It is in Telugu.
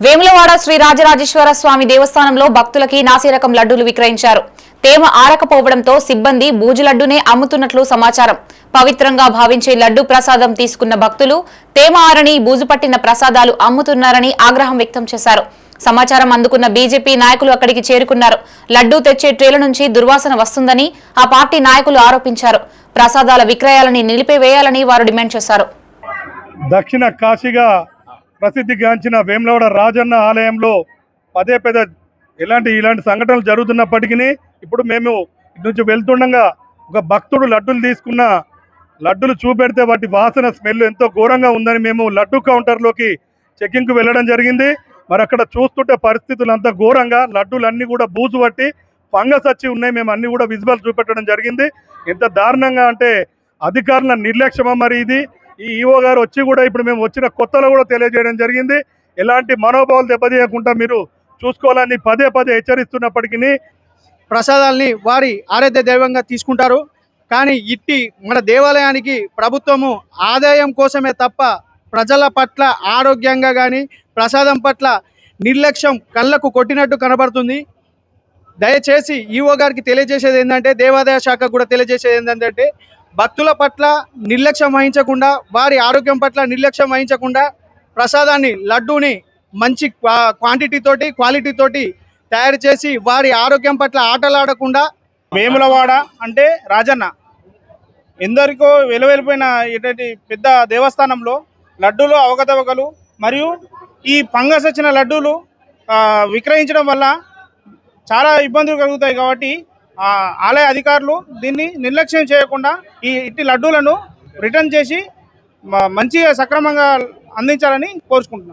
వేములవాడ శ్రీ రాజరాజేశ్వర స్వామి దేవస్థానంలో భక్తులకి నాసిరకం లడ్డూలు విక్రయించారు. తేమ ఆరకపోవడంతో సిబ్బంది బూజు లడ్డూనే అమ్ముతున్నట్లు సమాచారం. పవిత్రంగా భావించే లడ్డు ప్రసాదం తీసుకున్న భక్తులు తేమ ఆరని బూజు పట్టిన ప్రసాదాలు అమ్ముతున్నారని ఆగ్రహం వ్యక్తం చేశారు. సమాచారం అందుకున్న బీజేపీ నాయకులు అక్కడికి చేరుకున్నారు. లడ్డూ తెచ్చే ట్రేల నుంచి దుర్వాసన వస్తుందని ఆ పార్టీ నాయకులు ఆరోపించారు. ప్రసాదాల విక్రయాలని నిలిపివేయాలని వారు డిమాండ్ చేశారు. దక్షిణ కాశీగా ప్రసిద్ధిగాంచిన వేములవాడ రాజన్న ఆలయంలో పదే పదే ఇలాంటి ఇలాంటి సంఘటనలు జరుగుతున్నప్పటికీ ఇప్పుడు మేము ఇటు నుంచి వెళ్తుండగా ఒక భక్తుడు లడ్డులు తీసుకున్న లడ్డులు చూపెడితే వాటి వాసన స్మెల్ ఎంతో ఘోరంగా ఉందని మేము లడ్డు కౌంటర్లోకి చెకింగ్కి వెళ్ళడం జరిగింది. మరి అక్కడ చూస్తుంటే పరిస్థితులు అంతా ఘోరంగా లడ్డూలు అన్నీ కూడా బూజు పట్టి ఫంగస్ వచ్చి ఉన్నాయి. మేము అన్నీ కూడా విజువల్ చూపెట్టడం జరిగింది. ఎంత దారుణంగా అంటే అధికారుల నిర్లక్ష్యమా మరి ఇది? ఈ ఈఓ గారు వచ్చి కూడా ఇప్పుడు మేము వచ్చిన కొత్తలో కూడా తెలియజేయడం జరిగింది. ఎలాంటి మనోభావాలు దెబ్బతీయకుండా మీరు చూసుకోవాలని పదే పదే హెచ్చరిస్తున్నప్పటికీ ప్రసాదాల్ని వారి ఆరాధ్య దైవంగా తీసుకుంటారు. కానీ ఇట్టి మన దేవాలయానికి ప్రభుత్వము ఆదాయం కోసమే తప్ప ప్రజల పట్ల ఆరోగ్యంగా కానీ ప్రసాదం పట్ల నిర్లక్ష్యం కళ్ళకు కొట్టినట్టు కనబడుతుంది. దయచేసి ఈఓ గారికి తెలియజేసేది ఏంటంటే దేవాదాయ శాఖ కూడా తెలియజేసేది ఏంటంటే భక్తుల పట్ల నిర్లక్ష్యం వహించకుండా వారి ఆరోగ్యం పట్ల నిర్లక్ష్యం వహించకుండా ప్రసాదాన్ని లడ్డూని మంచి క్వాంటిటీ తోటి క్వాలిటీ తోటి తయారు చేసి వారి ఆరోగ్యం పట్ల ఆటలాడకుండా వేములవాడ అంటే రాజన్న. ఎందరికో వెలువెలిపోయిన ఇటువంటి పెద్ద దేవస్థానంలో లడ్డూలు అవకతవకలు మరియు ఈ ఫంగస్ వచ్చిన లడ్డూలు విక్రయించడం వల్ల చాలా ఇబ్బందులు కలుగుతాయి కాబట్టి ఆలయ అధికారులు దీన్ని నిర్లక్ష్యం చేయకుండా ఈ ఇట్టి లడ్డూలను రిటర్న్ చేసి మంచిగా సక్రమంగా అందించాలని కోరుకుంటున్నాను